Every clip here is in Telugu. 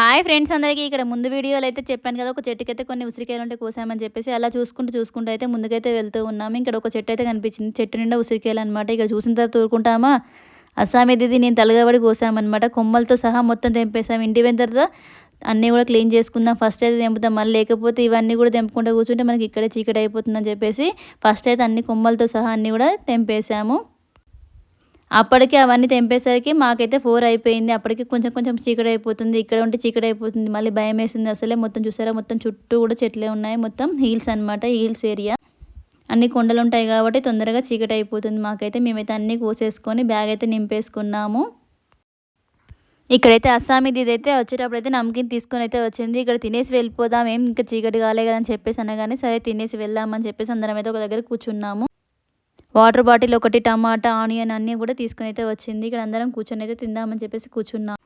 హాయ్ ఫ్రెండ్స్ అందరికీ. ఇక్కడ ముందు వీడియోలో అయితే చెప్పాను కదా ఒక చెట్టుకి అయితే కొన్ని ఉసిరికాయలు ఉంటే కోసామని చెప్పేసి అలా చూసుకుంటూ చూసుకుంటూ అయితే ముందుకైతే వెళ్తూ ఉన్నాము. ఇక్కడ ఒక చెట్టు అయితే కనిపించింది. చెట్టు నిండా ఉసిరికాయలు అనమాట ఇక్కడ చూసిన తర్వాత తూరుకుంటామా అస్సాం ఇది నేను తలగబడి కోసామన్నమాట. కొమ్మలతో సహా మొత్తం తెంపేసాము ఇంటి వెంట తర్వాత అన్నీ కూడా క్లీన్ చేసుకుందాం. ఫస్ట్ అయితే తెంపుతాం. మళ్ళీ లేకపోతే ఇవన్నీ కూడా తెంపుకుంటూ కూర్చుంటే మనకి ఇక్కడే చీకటి అయిపోతుందని చెప్పేసి ఫస్ట్ అయితే అన్ని కొమ్మలతో సహా అన్నీ కూడా తెంపేసాము అప్పటికి అవన్నీ తెంపేసరికి మాకైతే ఫోర్ అయిపోయింది. అప్పటికి కొంచెం కొంచెం చీకటి అయిపోతుంది ఇక్కడ ఉంటే చీకటి అయిపోతుంది మళ్ళీ భయం వేసింది అసలే మొత్తం చూసారా? మొత్తం చుట్టూ కూడా చెట్లే ఉన్నాయి. మొత్తం హీల్స్ అనమాట హీల్స్ ఏరియా. అన్ని కొండలు ఉంటాయి కాబట్టి తొందరగా చీకటి అయిపోతుంది మాకైతే. మేమైతే అన్నీ కోసేసుకొని బ్యాగ్ అయితే నింపేసుకున్నాము. ఇక్కడైతే అస్సామీది ఇదైతే వచ్చేటప్పుడు అయితే నమ్కిన్ తీసుకొని అయితే వచ్చింది. ఇక్కడ తినేసి వెళ్ళిపోదాం. ఏం ఇంకా చీకటి కాలే కదా అని చెప్పేసి అనగానే సరే తినేసి వెళ్దామని చెప్పేసి అందరం అయితే ఒక దగ్గర కూర్చున్నాము. వాటర్ బాటిల్ ఒకటి టమాటా ఆనియన్ అన్నీ కూడా తీసుకుని అయితే వచ్చింది. ఇక్కడ అందరం కూర్చొని అయితే తిందామని చెప్పేసి కూర్చున్నాం.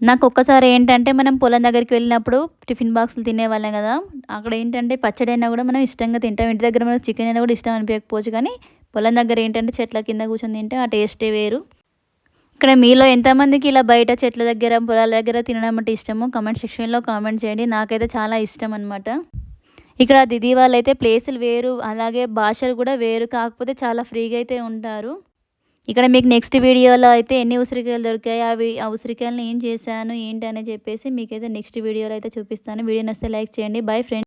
నాకు ఒక్కసారి ఏంటంటే మనం పొలం దగ్గరికి వెళ్ళినప్పుడు టిఫిన్ బాక్సులు తినేవాళ్ళం కదా. అక్కడ ఏంటంటే పచ్చడి అయినా కూడా మనం ఇష్టంగా తింటాం. ఇంటి దగ్గర మనకు చికెన్ అయినా కూడా ఇష్టం అనిపించకపోవచ్చు. కానీ పొలం దగ్గర ఏంటంటే చెట్ల కింద కూర్చొని తింటే ఆ టేస్టే వేరు. ఇక్కడ మీలో ఎంతమందికి ఇలా బయట చెట్ల దగ్గర పొలాల దగ్గర తినడం అంటే ఇష్టమో కమెంట్ సెక్షన్లో కామెంట్ చేయండి. నాకైతే చాలా ఇష్టం అనమాట ఇక్కడ దిది వాళ్ళైతే ప్లేసులు వేరు అలాగే భాషలు కూడా వేరు కాకపోతే చాలా ఫ్రీగా అయితే ఉంటారు. ఇక్కడ మీకు నెక్స్ట్ వీడియోలో అయితే ఎన్ని ఉసిరికాయలు దొరికాయి అవి ఆ ఉసిరికాయలను ఏం చేశాను ఏంటి అని చెప్పేసి మీకైతే నెక్స్ట్ వీడియోలో అయితే చూపిస్తాను. వీడియో నస్తే లైక్ చేయండి. Bye friends.